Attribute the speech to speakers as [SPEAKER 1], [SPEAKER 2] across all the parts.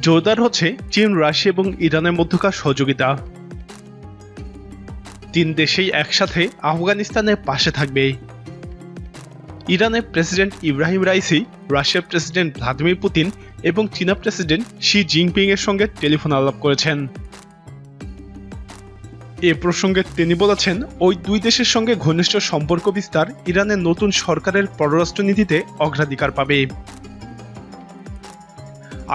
[SPEAKER 1] জোরদার হচ্ছে চীন, রাশিয়া এবং ইরানের মধ্যকার সহযোগিতা। তিন দেশেই একসাথে আফগানিস্তানের পাশে থাকবে। ইরানের প্রেসিডেন্ট ইব্রাহিম রাইসি, রাশিয়ার প্রেসিডেন্ট ভ্লাদিমির পুতিন এবং চীনা প্রেসিডেন্ট শি জিনপিং এর সঙ্গে টেলিফোন আলাপ করেছেন। এ প্রসঙ্গে তিনি বলেছেন, ওই দুই দেশের সঙ্গে ঘনিষ্ঠ সম্পর্ক বিস্তার ইরানের নতুন সরকারের পররাষ্ট্রনীতিতে অগ্রাধিকার পাবে।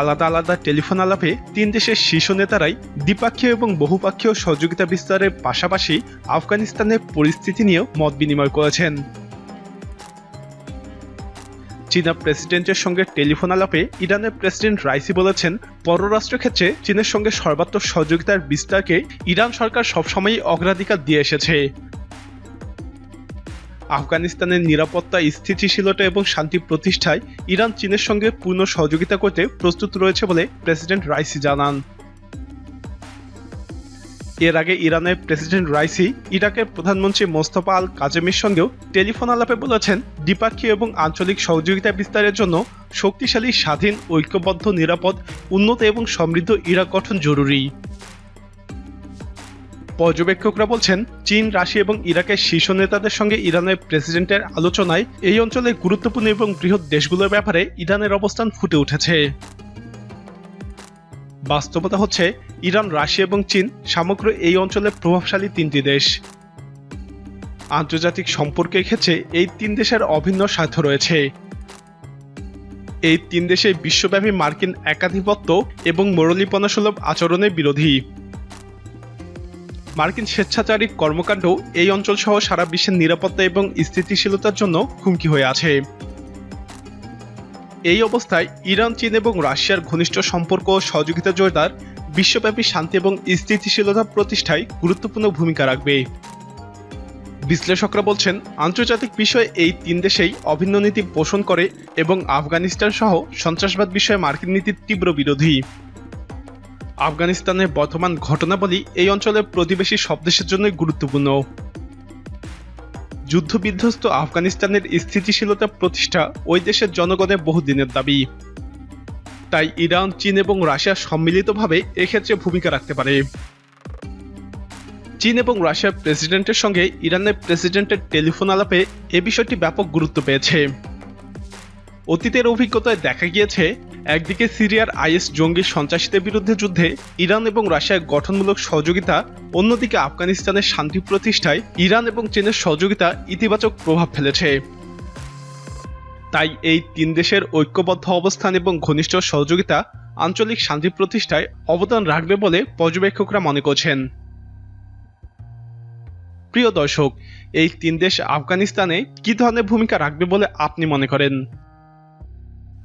[SPEAKER 1] আলাদা আলাদা টেলিফোন আলাপে তিন দেশের শীর্ষ নেতারাই দ্বিপাক্ষীয় এবং বহুপাক্ষীয় সহযোগিতা বিস্তারের পাশাপাশি আফগানিস্তানের পরিস্থিতি নিয়েও মত বিনিময় করেছেন। চীনা প্রেসিডেন্টের সঙ্গে টেলিফোন আলাপে ইরানের প্রেসিডেন্ট রাইসি বলেছেন, পররাষ্ট্র ক্ষেত্রে চীনের সঙ্গে সর্বাত্মক সহযোগিতার বিস্তারকে ইরান সরকার সবসময়ই অগ্রাধিকার দিয়ে এসেছে। আফগানিস্তানের নিরাপত্তা, স্থিতিশীলতা এবং শান্তি প্রতিষ্ঠায় ইরান চীনের সঙ্গে পূর্ণ সহযোগিতা করতে প্রস্তুত রয়েছে বলে প্রেসিডেন্ট রাইসি জানান। এর আগে ইরানের প্রেসিডেন্ট রাইসি ইরাকের প্রধানমন্ত্রী মোস্তফা আল কাজেমির সঙ্গেও টেলিফোন আলাপে বলেছেন দ্বিপাক্ষিক এবং আঞ্চলিক সহযোগিতা বিস্তারের জন্য শক্তিশালী, স্বাধীন, ঐক্যবদ্ধ, নিরাপদ, উন্নত এবং সমৃদ্ধ ইরাক গঠন জরুরি। পর্যবেক্ষকরা বলছেন, চীন, রাশিয়া এবং ইরাকের শীর্ষ নেতাদের সঙ্গে ইরানের প্রেসিডেন্টের আলোচনায় এই অঞ্চলের গুরুত্বপূর্ণ এবং বৃহৎ দেশগুলোর ব্যাপারে ইরানের অবস্থান ফুটে উঠেছে। বাস্তবতা হচ্ছে, ইরান, রাশিয়া এবং চীন সমগ্র এই অঞ্চলের প্রভাবশালী তিনটি দেশ। আন্তর্জাতিক সম্পর্কের ক্ষেত্রে এই তিন দেশের অভিন্ন স্বার্থ রয়েছে। এই তিন দেশে বিশ্বব্যাপী মার্কিন একাধিপত্য এবং মরলীপনাসুলভ আচরণের বিরোধী। মার্কিন স্বেচ্ছাচারী কর্মকাণ্ড এই অঞ্চল সহ সারা বিশ্বের নিরাপত্তা এবং স্থিতিশীলতার জন্য হুমকি হয়ে আছে। এই অবস্থায় ইরান, চীন এবং রাশিয়ার ঘনিষ্ঠ সম্পর্ক ও সহযোগিতা জোরদার বিশ্বব্যাপী শান্তি এবং স্থিতিশীলতা প্রতিষ্ঠায় গুরুত্বপূর্ণ ভূমিকা রাখবে। বিশ্লেষকরা বলছেন, আন্তর্জাতিক বিষয়ে এই তিন দেশেই অভিন্ন নীতি পোষণ করে এবং আফগানিস্তান সহ সন্ত্রাসবাদ বিষয়ে মার্কিন নীতির তীব্র বিরোধী। আফগানিস্তানের বর্তমান ঘটনাবলী এই অঞ্চলের প্রতিবেশী সব দেশের জন্যই গুরুত্বপূর্ণ। যুদ্ধবিধ্বস্ত আফগানিস্তানের স্থিতিশীলতা প্রতিষ্ঠা ওই দেশের জনগণের বহুদিনের দাবি। তাই ইরান, চীন এবং রাশিয়া সম্মিলিতভাবে এক্ষেত্রে ভূমিকা রাখতে পারে। চীন এবং রাশিয়ার প্রেসিডেন্টের সঙ্গে ইরানের প্রেসিডেন্টের টেলিফোন আলাপে এ বিষয়টি ব্যাপক গুরুত্ব পেয়েছে। অতীতের অভিজ্ঞতায় দেখা গিয়েছে একদিকে সিরিয়ার আইএস জঙ্গি সন্ত্রাসীদের বিরুদ্ধে যুদ্ধে ইরান এবং রাশিয়ার গঠনমূলক সহযোগিতা, অন্যদিকে আফগানিস্তানের শান্তি প্রতিষ্ঠায় ইরান এবং চীনের সহযোগিতা ইতিবাচক প্রভাব ফেলেছে। তাই এই তিন দেশের ঐক্যবদ্ধ অবস্থান এবং ঘনিষ্ঠ সহযোগিতা আঞ্চলিক শান্তি প্রতিষ্ঠায় অবদান রাখবে বলে পর্যবেক্ষকরা মনে করছেন। প্রিয় দর্শক, এই তিন দেশ আফগানিস্তানে কি ধরনের ভূমিকা রাখবে বলে আপনি মনে করেন?